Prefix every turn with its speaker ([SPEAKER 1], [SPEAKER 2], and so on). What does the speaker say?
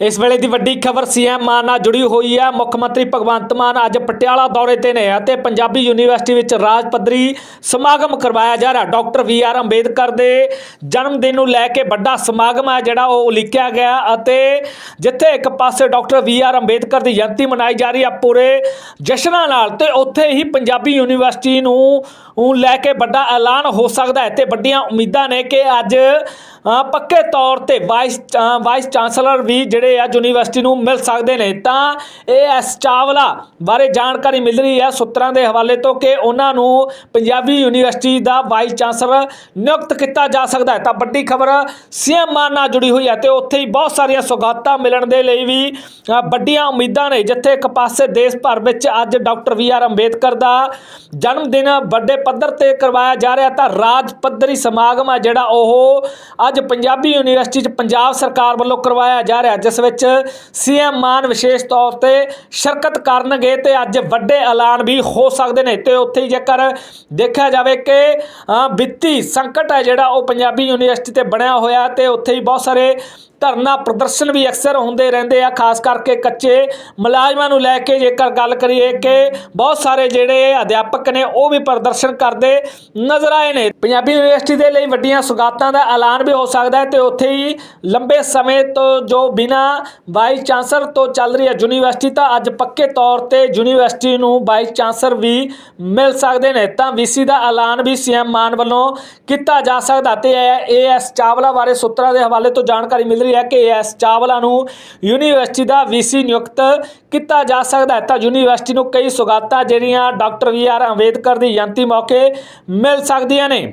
[SPEAKER 1] ਇਸ ਵੇਲੇ ਦੀ ਵੱਡੀ ਖਬਰ ਸੀਐਮ ਮਾਨ ਨਾਲ ਜੁੜੀ ਹੋਈ ਹੈ ਮੁੱਖ ਮੰਤਰੀ ਭਗਵੰਤ ਮਾਨ ਅੱਜ ਪਟਿਆਲਾ ਦੌਰੇ ਤੇ ਨੇ ਅਤੇ ਪੰਜਾਬੀ ਯੂਨੀਵਰਸਿਟੀ ਵਿੱਚ ਰਾਜ ਪੱਧਰੀ ਸਮਾਗਮ ਕਰਵਾਇਆ ਜਾ ਰਿਹਾ। ਡਾਕਟਰ ਵੀ ਆਰ ਅੰਬੇਦਕਰ ਦੇ ਜਨਮ ਦਿਨ ਨੂੰ ਲੈ ਕੇ ਵੱਡਾ ਸਮਾਗਮ ਹੈ ਜਿਹੜਾ ਉਹ ਉਲੀਕਿਆ ਗਿਆ ਅਤੇ ਜਿੱਥੇ ਇੱਕ ਪਾਸੇ ਡਾਕਟਰ ਵੀ ਆਰ ਅੰਬੇਦਕਰ ਦੀ ਜਯੰਤੀ ਮਨਾਈ ਜਾ ਰਹੀ ਹੈ ਪੂਰੇ ਜਸ਼ਨਾਂ ਨਾਲ ਤੇ ਉੱਥੇ ਹੀ ਪੰਜਾਬੀ ਯੂਨੀਵਰਸਿਟੀ ਨੂੰ ਲੈ ਕੇ ਵੱਡਾ ਐਲਾਨ ਹੋ ਸਕਦਾ ਹੈ ਤੇ ਵੱਡੀਆਂ ਉਮੀਦਾਂ ਨੇ ਕਿ ਅੱਜ ਪੱਕੇ ਤੌਰ ਤੇ ਵਾਈਸ ਅ, ਵਾਈਸ ਚਾਂਸਲਰ ਵੀ ਜਿਹੜੇ ਆ ਯੂਨੀਵਰਸਿਟੀ ਨੂੰ ਮਿਲ ਸਕਦੇ ਨੇ ਤਾਂ ਇਹ ਐਸ ਚਾਵਲਾ ਬਾਰੇ ਜਾਣਕਾਰੀ ਮਿਲ ਰਹੀ ਹੈ ਸੂਤਰਾਂ ਦੇ ਹਵਾਲੇ ਤੋਂ ਕਿ ਉਹਨਾਂ ਨੂੰ ਪੰਜਾਬੀ ਯੂਨੀਵਰਸਿਟੀ ਦਾ ਵਾਈਸ ਚਾਂਸਲਰ ਨਿਯੁਕਤ ਕੀਤਾ ਜਾ ਸਕਦਾ ਹੈ। ਤਾਂ ਵੱਡੀ ਖਬਰ ਸੀਐਮ ਮਾਨ ਨਾਲ ਜੁੜੀ ਹੋਈ ਹੈ ਤੇ ਉੱਥੇ ਹੀ ਬਹੁਤ ਸਾਰੀਆਂ ਸੁਗਾਤਾਂ ਮਿਲਣ ਦੇ ਲਈ ਵੀ ਵੱਡੀਆਂ ਉਮੀਦਾਂ ਨੇ ਜਿੱਥੇ ਇੱਕ ਪਾਸੇ ਦੇਸ਼ ਭਰ ਵਿੱਚ ਅੱਜ ਡਾਕਟਰ ਵੀ ਆਰ ਅੰਬੇਦਕਰ ਦਾ ਜਨਮ ਦਿਨ ਵੱਡੇ ਪੱਧਰ ਤੇ ਕਰਵਾਇਆ ਜਾ ਰਿਹਾ ਤਾਂ ਰਾਜ ਪੱਧਰੀ ਸਮਾਗਮ ਹੈ ਜਿਹੜਾ ਉਹ ਅੱਜ ਪੰਜਾਬੀ ਯੂਨੀਵਰਸਿਟੀ 'ਚ ਪੰਜਾਬ ਸਰਕਾਰ ਵੱਲੋਂ ਕਰਵਾਇਆ ਜਾ ਰਿਹਾ, ਜਿਸ ਵਿੱਚ ਸੀਐਮ ਮਾਨ ਵਿਸ਼ੇਸ਼ ਤੌਰ ਤੇ ਸ਼ਿਰਕਤ ਕਰਨਗੇ ਤੇ ਅੱਜ ਵੱਡੇ ਐਲਾਨ ਵੀ ਹੋ ਸਕਦੇ ਨੇ। ਤੇ ਉੱਥੇ ਹੀ ਜੇਕਰ ਦੇਖਿਆ ਜਾਵੇ ਕਿ ਵਿੱਤੀ ਸੰਕਟ ਹੈ ਜਿਹੜਾ ਉਹ ਪੰਜਾਬੀ ਯੂਨੀਵਰਸਿਟੀ ਤੇ ਬਣਿਆ ਹੋਇਆ ਤੇ ਉੱਥੇ ਹੀ ਬਹੁਤ ਸਾਰੇ ਧਰਨਾ ਪ੍ਰਦਰਸ਼ਨ ਵੀ ਅਕਸਰ ਹੁੰਦੇ ਰਹਿੰਦੇ ਆ, ਖਾਸ ਕਰਕੇ ਕੱਚੇ ਮੁਲਾਜ਼ਮਾਂ ਨੂੰ ਲੈ ਕੇ ਜੇਕਰ ਗੱਲ ਕਰੀਏ ਕਿ ਬਹੁਤ ਸਾਰੇ ਜਿਹੜੇ ਅਧਿਆਪਕ ਨੇ ਉਹ ਵੀ ਪ੍ਰਦਰਸ਼ਨ ਕਰਦੇ ਨਜ਼ਰ ਆਏ ਨੇ। ਪੰਜਾਬੀ ਯੂਨੀਵਰਸਿਟੀ ਦੇ ਲਈ ਵੱਡੀਆਂ ਸੁਗਾਤਾਂ ਦਾ ਐਲਾਨ ਵੀ ਹੋ ਸਕਦਾ ਹੈ ਤੇ ਉੱਥੇ ਹੀ ਲੰਬੇ ਸਮੇਂ ਤੋਂ ਜੋ ਬਿਨਾ ਵਾਈਸ ਚਾਂਸਲਰ ਤੋਂ ਚੱਲ ਰਹੀ ਹੈ ਯੂਨੀਵਰਸਿਟੀ, ਤਾਂ ਅੱਜ ਪੱਕੇ ਤੌਰ ਤੇ ਯੂਨੀਵਰਸਿਟੀ ਨੂੰ ਵਾਈਸ ਚਾਂਸਲਰ ਵੀ ਮਿਲ ਸਕਦੇ ਨੇ। ਤਾਂ ਵੀਸੀ ਦਾ ਐਲਾਨ ਵੀ ਸੀਐਮ ਮਾਨ ਵੱਲੋਂ ਕੀਤਾ ਜਾ ਸਕਦਾ ਤੇ ਏਐਸ ਚਾਵਲਾ ਬਾਰੇ ਸੂਤਰਾਂ ਦੇ ਹਵਾਲੇ ਤੋਂ ਜਾਣਕਾਰੀ ਮਿਲ ਰਹੀ ਹੈ ਕਿ ਐਸ ਚਾਵਲਾ ਨੂੰ ਯੂਨੀਵਰਸਿਟੀ ਦਾ ਵੀਸੀ ਨਿਯੁਕਤ ਕੀਤਾ ਜਾ ਸਕਦਾ ਹੈ। ਤਾਂ ਯੂਨੀਵਰਸਿਟੀ ਨੂੰ ਕਈ ਸੁਗਾਤਾਂ ਜਿਹੜੀਆਂ ਡਾਕਟਰ ਵੀ ਆਰ ਅੰਬੇਦਕਰ ਦੀ ਜਯੰਤੀ ਮੌਕੇ ਮਿਲ ਸਕਦੀਆਂ ਨੇ।